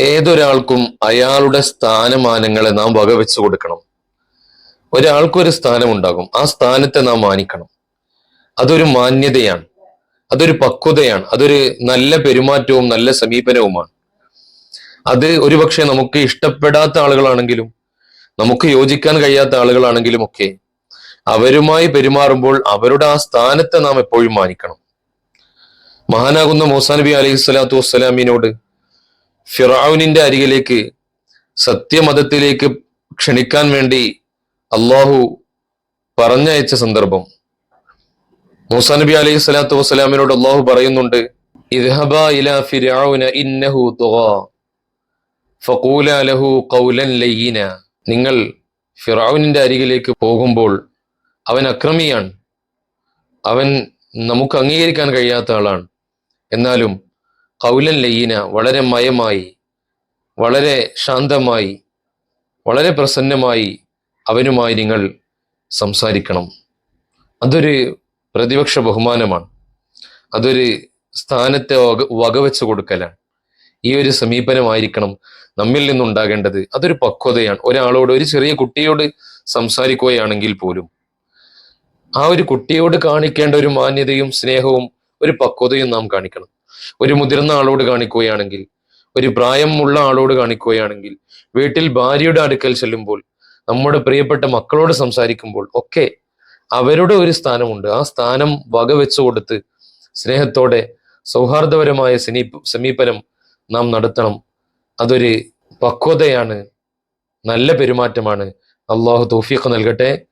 ഏതൊരാൾക്കും അയാളുടെ സ്ഥാനമാനങ്ങളെ നാം വകവെച്ചു കൊടുക്കണം. ഒരാൾക്കൊരു സ്ഥാനമുണ്ടാകും. ആ സ്ഥാനത്തെ നാം മാനിക്കണം. അതൊരു മാന്യതയാണ്. അതൊരു പക്വതയാണ്. അതൊരു നല്ല പെരുമാറ്റവും നല്ല സമീപനവുമാണ്. അത് ഒരുപക്ഷെ നമുക്ക് ഇഷ്ടപ്പെടാത്ത ആളുകളാണെങ്കിലും നമുക്ക് യോജിക്കാൻ കഴിയാത്ത ആളുകളാണെങ്കിലും ഒക്കെ അവരുമായി പെരുമാറുമ്പോൾ അവരുടെ ആ സ്ഥാനത്തെ നാം എപ്പോഴും മാനിക്കണം. മഹാനാകുന്ന മൂസാ നബി അലൈഹി സ്വലാത്തു വസ്സലാമിനോട് ഫിറാവുനിന്റെ അരികിലേക്ക് സത്യമതത്തിലേക്ക് ക്ഷണിക്കാൻ വേണ്ടി അള്ളാഹു പറഞ്ഞയച്ച സന്ദർഭം. മൂസാ നബി അലൈഹി സ്വലാത്തു വസ്സലാമിനോട് അള്ളാഹു പറയുന്നുണ്ട് ഇദ്ഹബ ഇലാ ഫിറഔന ഇന്നഹു ലഹു ഖൗലൻ നിങ്ങൾ ഫിറൌനിന്റെ അരികിലേക്ക് പോകുമ്പോൾ അവൻ അക്രമിയാണ്. അവൻ നമുക്ക് അംഗീകരിക്കാൻ കഴിയാത്ത ആളാണ്. എന്നാലും കൗലൻ ലയ്യന വളരെ മയമായി വളരെ ശാന്തമായി വളരെ പ്രസന്നമായി അവനുമായി നിങ്ങൾ സംസാരിക്കണം. അതൊരു പ്രതിപക്ഷ ബഹുമാനമാണ്. അതൊരു സ്ഥാനത്തെ വക വകവെച്ച് കൊടുക്കലാണ്. ഈ ഒരു സമീപനമായിരിക്കണം നമ്മിൽ നിന്നുണ്ടാകേണ്ടത്. അതൊരു പക്വതയാണ്. ഒരാളോട് ഒരു ചെറിയ കുട്ടിയോട് സംസാരിക്കുകയാണെങ്കിൽ പോലും ആ ഒരു കുട്ടിയോട് കാണിക്കേണ്ട ഒരു മാന്യതയും സ്നേഹവും ഒരു പക്വതയും നാം കാണിക്കണം. ഒരു മുതിർന്ന ആളോട് കാണിക്കുകയാണെങ്കിൽ ഒരു പ്രായമുള്ള ആളോട് കാണിക്കുകയാണെങ്കിൽ വീട്ടിൽ ഭാര്യയുടെ അടുക്കൽ ചെല്ലുമ്പോൾ നമ്മുടെ പ്രിയപ്പെട്ട മക്കളോട് സംസാരിക്കുമ്പോൾ ഒക്കെ അവരുടെ ഒരു സ്ഥാനമുണ്ട്. ആ സ്ഥാനം വകവെച്ചു കൊടുത്ത് സ്നേഹത്തോടെ സൗഹാർദ്ദപരമായ സമീപ സമീപനം നാം നടത്തണം. അതൊരു പക്വതയാണ് നല്ല പെരുമാറ്റമാണ്. അള്ളാഹു തൗഫീഖ് നൽകട്ടെ.